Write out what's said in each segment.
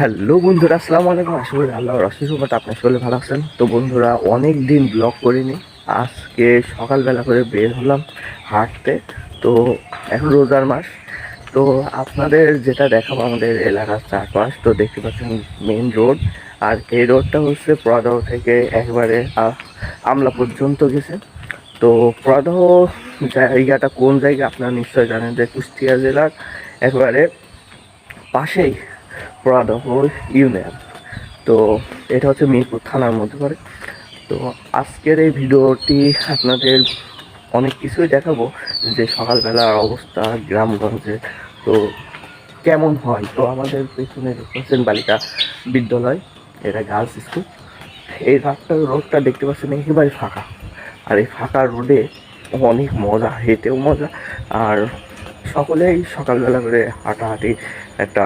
Hello বন্ধুরা, আসসালামু আলাইকুম। আশা করি আল্লাহ রসিস আপনার শরীরে ভালো আছেন। তো বন্ধুরা, অনেক দিন ব্লগ করিনি। আজকে সকালবেলা করে বের হলাম হাঁটতে। তো এখন রোজার মাস। তো আপনাদের যেটা দেখাবো আমাদের এলাকার চারপাশ, তো দেখতে পাচ্ছেন মেন রোড আর এই রোডটা হচ্ছে প্রদাহ থেকে একবারে আমলা পর্যন্ত গেছে। তো প্রদাহ জায়গাটা কোন জায়গা আপনারা নিশ্চয়ই জানেন যে কুষ্টিয়া জেলার একবারে পাশেই। প্রদহ ইউনিয়ন। তো এটা হচ্ছে মিরপুর থানার মধ্যে পড়ে। তো আজকের এই ভিডিওটি আপনাদের অনেক কিছুই দেখাবো, যে সকালবেলার অবস্থা গ্রামগঞ্জে, তো কেমন হয়? তো আমাদের পেছনে দেখতেছেন বালিকা বিদ্যালয়, এটা গার্লস স্কুল এই রাস্তা, রোডটা দেখতে পাচ্ছেন একেবারে ফাঁকা। আর এই ফাঁকা রোডে অনেক মজা, হেঁটেও মজা। আর সকলেই সকালবেলা করে হাঁটাহাঁটি একটা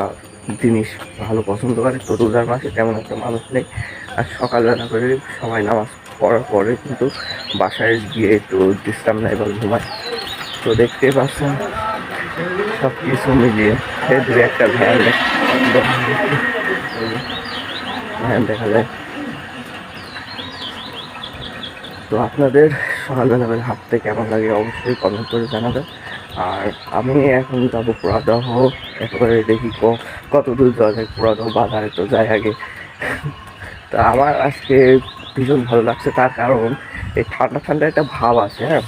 জিনিস ভালো পছন্দ করে। তো রোজার মাসে তেমন একটা মানুষ নেই। আর সকালবেলা করে সবাই নামাজ পড়ার পরে কিন্তু বাসায় গিয়ে একটু বিশ্রাম নেয় বা ঘুমায়। তো দেখতে পাচ্ছেন সব কিছু মিলিয়ে এই দূরে একটা ভ্যান ভ্যান দেখা যায়। তো আপনাদের সকালবেলা হাঁটতে কেমন লাগে অবশ্যই কমেন্ট করে জানাবেন। আর আমি এখন যাব পুরাদহ। একেবারে দেখি কত দূর যাওয়া যায় পুরাদহ বাজারে তো যাই আগে। তা আমার আজকে ভীষণ ভালো লাগছে, তার কারণ এই ঠান্ডা ঠান্ডা একটা ভাব আছে হ্যাঁ?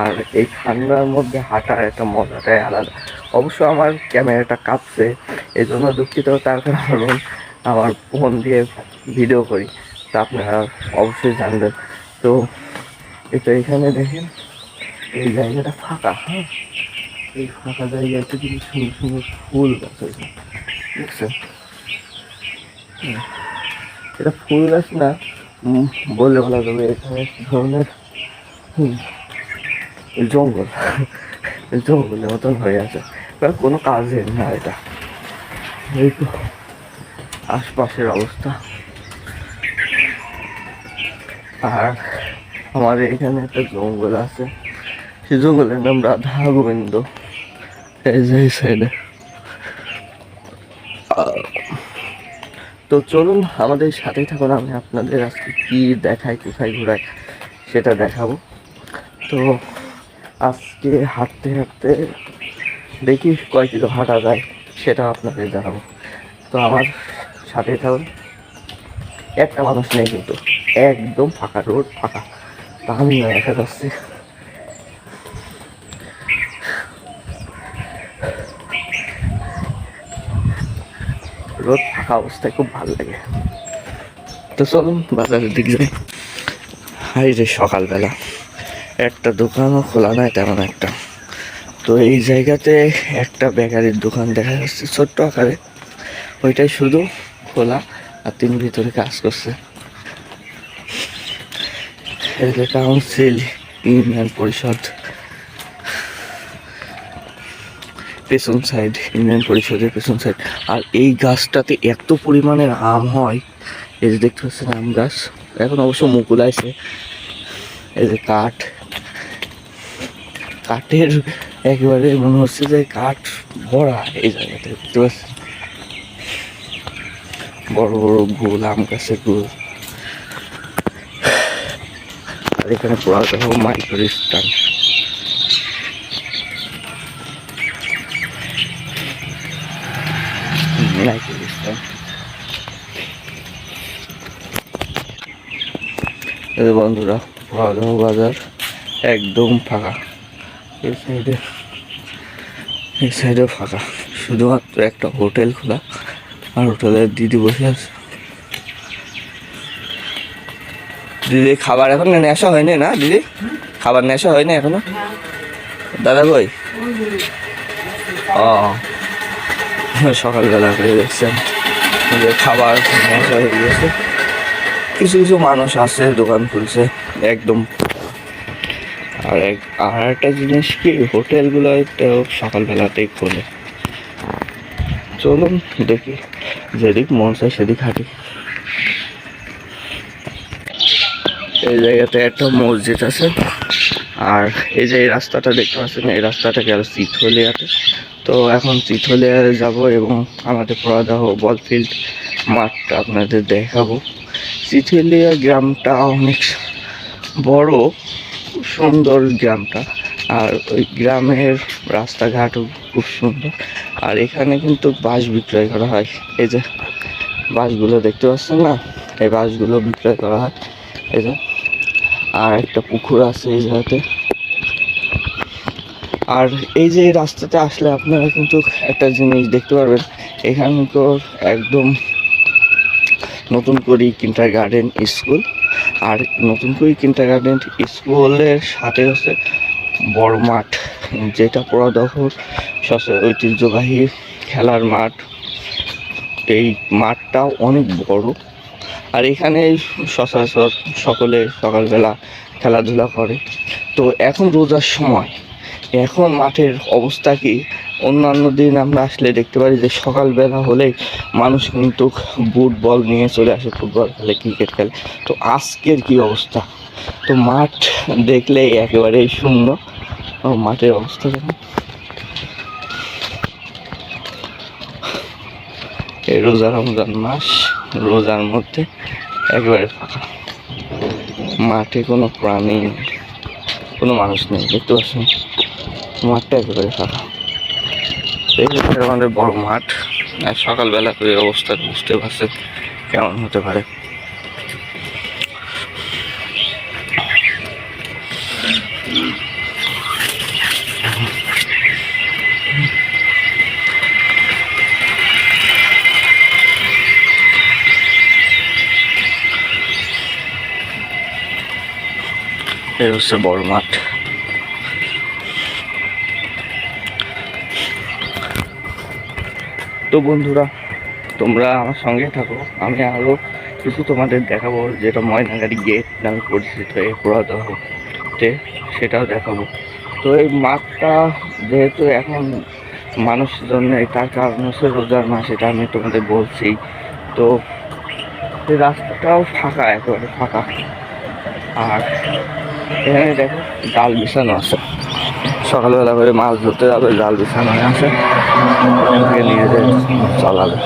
আর এই ঠান্ডার মধ্যে হাঁটার একটা মজাটাই আলাদা। অবশ্য আমার ক্যামেরাটা কাঁপছে এই জন্য দুঃখিত, তার কারণ আমার ফোন দিয়ে ভিডিও করি, তা আপনারা অবশ্যই জানবেন। তো এটা এখানে দেখেন, এই জায়গাটা ফাঁকা হ্যাঁ? এই ফাঁকা জায়গাতে কিন্তু সুন্দর সুন্দর ফুল গাছ আছে দেখছেন। এটা ফুল গাছ না বললে ভালো যাবে এখানে ধরনের জঙ্গল জঙ্গলের মতন হয়ে আছে। কোনো কাজের না এটা। এই তো আশপাশের অবস্থা। আর আমাদের এখানে একটা জঙ্গল আছে। সেই জঙ্গলের নাম রাধা গোবিন্দ এই সাইডে তো চলুন আমাদের সাথেই থাকুন, আমি আপনাদের আজকে কি দেখাই কোথায় ঘোরাই সেটা দেখাবো। তো আজকে হাঁটতে হাঁটতে দেখি কয় কিলো হাঁটা যায়, সেটা আপনাদের জানাব তো আমার সাথেই থাকুন। একটা মানুষ নেই কিন্তু, একদম ফাঁকা, রোড ফাঁকা। তা আমি দেখা যাচ্ছি। রোদ অবস্থায় খুব ভালো লাগে। তো চলুন বাজারের দিক যাই। হাই রে সকালবেলা। একটা দোকানও খোলা নাই, তেমন একটা। তো এই জায়গাতে একটা বেকারির দোকান দেখা যাচ্ছে, ছোট্ট আকারে। ওইটাই শুধু খোলা আর তিন ভিতরে কাজ করছে। কাউন্সিল ইউনিয়ন পরিষদ। পেছন সাইড ইউনিয়ন পরিষদের পেছন সাইড আর এই গাছটাতে এত পরিমাণের আম হয়, এই যে দেখতে পাচ্ছেন আম গাছ। এখন অবশ্য মুকুল আছে এই যে কাঠ। কাঠের একেবারে মনে হচ্ছে যে কাঠ ভরা এই জায়গাতে, দেখতে পাচ্ছেন? বড় বড় গোল আম গাছের গোল। আর এখানে পুরাতন মাইক্রো স্থান মাইক্রো স্থান এই বন্ধুরা পুরাতন বাজার একদম ফাঁকা। এই সাইডে এই সাইডেও ফাঁকা। শুধুমাত্র একটা হোটেল খোলা আর হোটেলের দিদি বসে আছে। দিদি খাবার এখন নেশা হয়নি না দিদি? খাবার নেশা হয়নি এখনও? দাদা কই? ও সকালবেলা করে দেখছেন যে খাবার নেশা হয়ে গেছে। কিছু কিছু মানুষ আছে, দোকান খুলছে, একদম। আর এক, আর একটা জিনিস কি, হোটেলগুলো একটা সকালবেলাতেই খোলে। চলুন দেখি, যেদিক মন চায় সেদিক হাঁটি। এই জায়গাতে একটা মসজিদ আছে। আর এই যে এই রাস্তাটা দেখতে পাচ্ছেন, এই রাস্তাটা গেল চিতহলিয়াতে তো এখন চিথলে যাব এবং আমাদের পরাদাহ বল ফিল্ড মাঠটা আপনাদের দেখাবো। চিথলিয়া গ্রামটা অনেক বড়, সুন্দর গ্রামটা। আর ওই গ্রামের রাস্তাঘাটও খুব সুন্দর। আর এখানে কিন্তু বাস বিক্রয় করা হয়। এই যে বাসগুলো দেখতে পাচ্ছেন না? এই বাসগুলো বিক্রয় করা হয়। এই যে, আর একটা পুকুর আছে এই জায়গাতে। আর এই যে রাস্তাতে আসলে আপনারা কিন্তু একটা জিনিস দেখতে পারবেন, এখানকার একদম নতুন করে কিন্টার গার্ডেন স্কুল আর নতুন করে কিন্টার গার্ডেন স্কুলের সাথে হচ্ছে বড় মাঠ, যেটা পরাদহর সস- ঐতিহ্যবাহী খেলার মাঠ। এই মাঠটা অনেক বড়, আর এখানে সচরাচর সকলে সকালবেলা খেলাধুলা করে। তো এখন রোজার সময় এখন মাঠের অবস্থা কি? অন্যান্য দিন আমরা আসলে দেখতে পারি যে সকালবেলা হলেই মানুষ কিন্তু বুট বল নিয়ে চলে আসে ফুটবল খেলে ক্রিকেট খেলে। তো আজকের কি অবস্থা? তো মাঠ দেখলেই একেবারেই শূন্য। মাঠের অবস্থা দেখুন। এই রোজা রমজান মাস, রোজার মধ্যে একেবারে ফাঁকা। মাঠে কোনো প্রাণী কোনো মানুষ নেই, দেখতে পাচ্ছেন? মাঠটা একেবারে ফাঁকা। এই হচ্ছে আমাদের বড় মাঠ। আর সকালবেলা এই অবস্থা, বুঝতে পারছে কেমন হতে পারে। এই হচ্ছে বড় মাঠ। তো বন্ধুরা, তোমরা আমার সঙ্গে থাকো। আমি আরও কিছু তোমাদের দেখাবো, যেটা ময়নাগাড়ি গেট নামে পরিচিত, এই পুরাদহতে সেটাও দেখাবো। তো এই মাঠটা যেহেতু এখন মানুষজন নেই তার কারণ হচ্ছে রোজার মাস, এটা আমি তোমাদের বলছি। তো রাস্তাটাও ফাঁকা, একেবারে ফাঁকা। আর এখানে দেখো, ডাল বিছানো আছে। সকালবেলা করে মাছ ধরতে যাবে, জাল বিছানো আছে। এখান নিয়ে যেয়ে চালাবে।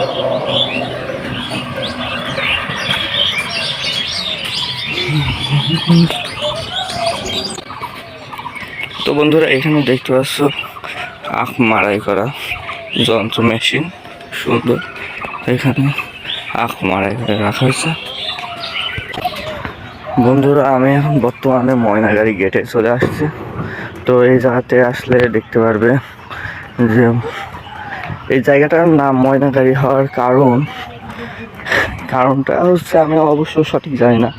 তো বন্ধুরা, এখানে দেখতে পাচ্ছ, আখ মারাই করা যন্ত্র মেশিন, সুন্দর। এখানে আখ মারাই করে রাখা হয়েছে। বন্ধুরা, আমি এখন বর্তমানে ময়নাগাড়ি গেটে চলে আসছি। তো এই জায়গাতে আসলে দেখতে পারবে যে এই জায়গাটার নাম ময়নাগাড়ি হওয়ার কারণ। কারণটা হচ্ছে আমি অবশ্য সঠিক জানি না।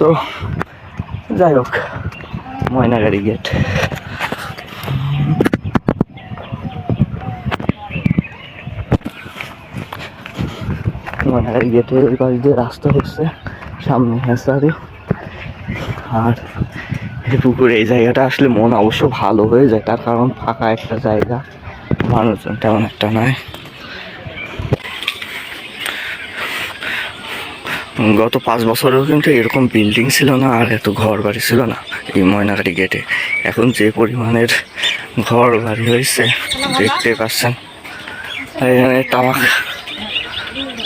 তো যাই হোক ময়নাগাড়ি গেট ময়নাগাড়ি গেটের ওই পাশ দিয়ে রাস্তা হচ্ছে সামনে হেসারি আর এই পুকুরে, এই জায়গাটা আসলে মন অবশ্য ভালো হয়ে যায়। তার কারণ ফাঁকা একটা জায়গা। মানুষজন তেমন একটা নয়। গত পাঁচ বছরেও কিন্তু এরকম বিল্ডিং ছিল না, আর এত ঘর বাড়ি ছিল না এই ময়নাগাড়ি গেটে এখন যে পরিমাণের ঘর বাড়ি হয়েছে, দেখতে পাচ্ছেন। এখানে তামাক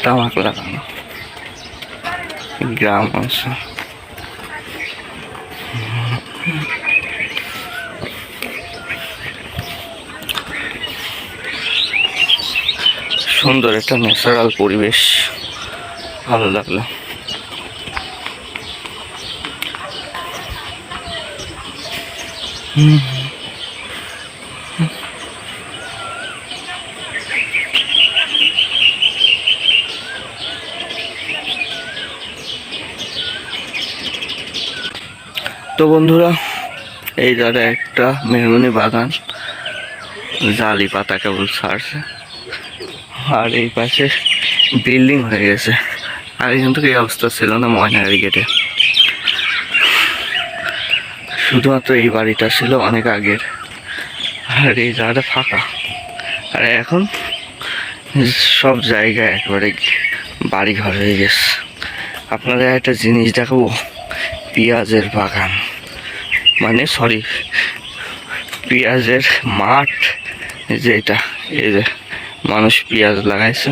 তামাক লাগানো। গ্রাম অংশ সুন্দর একটা ন্যাচারাল পরিবেশ। ভালো লাগল। তো বন্ধুরা, এই দাদা একটা মেহগুনি বাগান, জালি পাতা কেবল ছাড়ছে আর এই পাশে বিল্ডিং হয়ে গেছে। আর এখান থেকে এই অবস্থা ছিল না ময়নাগাড়ি গেটে শুধুমাত্র এই বাড়িটা ছিল অনেক আগের। আর এই জায়গাটা ফাঁকা। আর এখন সব জায়গায় একবারে বাড়ি ঘর হয়ে গেছে। আপনাদের একটা জিনিস দেখাবো। পেঁয়াজের বাগান। মানে সরি পেঁয়াজের মাঠ যেটা, এই যে মানুষ পেঁয়াজ লাগাইছে।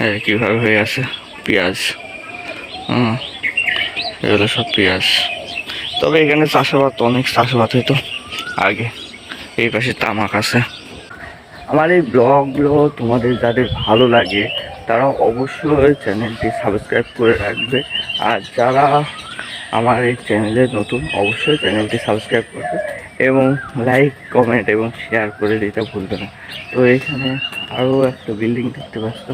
এই কীভাবে হয়ে আছে? পেঁয়াজ। হুম এগুলো সব পেঁয়াজ। তবে এখানে চাষাবাদ, অনেক চাষাবাদ হইতো আগে। এই পাশে তামাক আছে। আমার এই ব্লগগুলো তোমাদের যাদের ভালো লাগে, তারা অবশ্যই চ্যানেলটি সাবস্ক্রাইব করে রাখবে। আর যারা আমার এই চ্যানেলে নতুন, অবশ্যই চ্যানেলটি সাবস্ক্রাইব করবে। এবং লাইক কমেন্ট এবং শেয়ার করে দিতে ভুলবে না। তো এখানে আরও একটা বিল্ডিং দেখতে পাচ্ছ।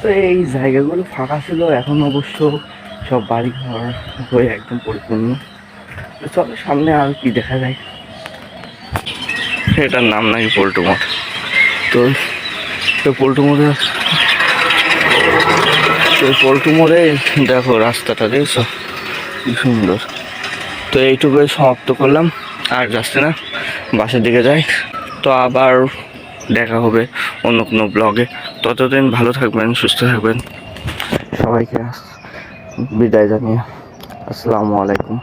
তো এই জায়গাগুলো ফাঁকা ছিল, এখন অবশ্য সব বাড়ি ঘর হয়ে একদম পরিপূর্ণ। তো চলো সামনে আর কি দেখা যায়। সেটার নাম নাকি পল্টু মঠ। তো তো পল্টু মোড়ে তো পল্টু মোড়ে দেখো রাস্তাটা, দেখছ? কি সুন্দর। তো এইটুকুই সমাপ্ত করলাম। আর যাচ্ছে না, বাসের দিকে যাই তো আবার দেখা হবে অন্য কোনো ব্লগে ততদিন ভালো থাকবেন, সুস্থ থাকবেন। সবাইকে বিদায় জানিয়ে আসসালামু আলাইকুম।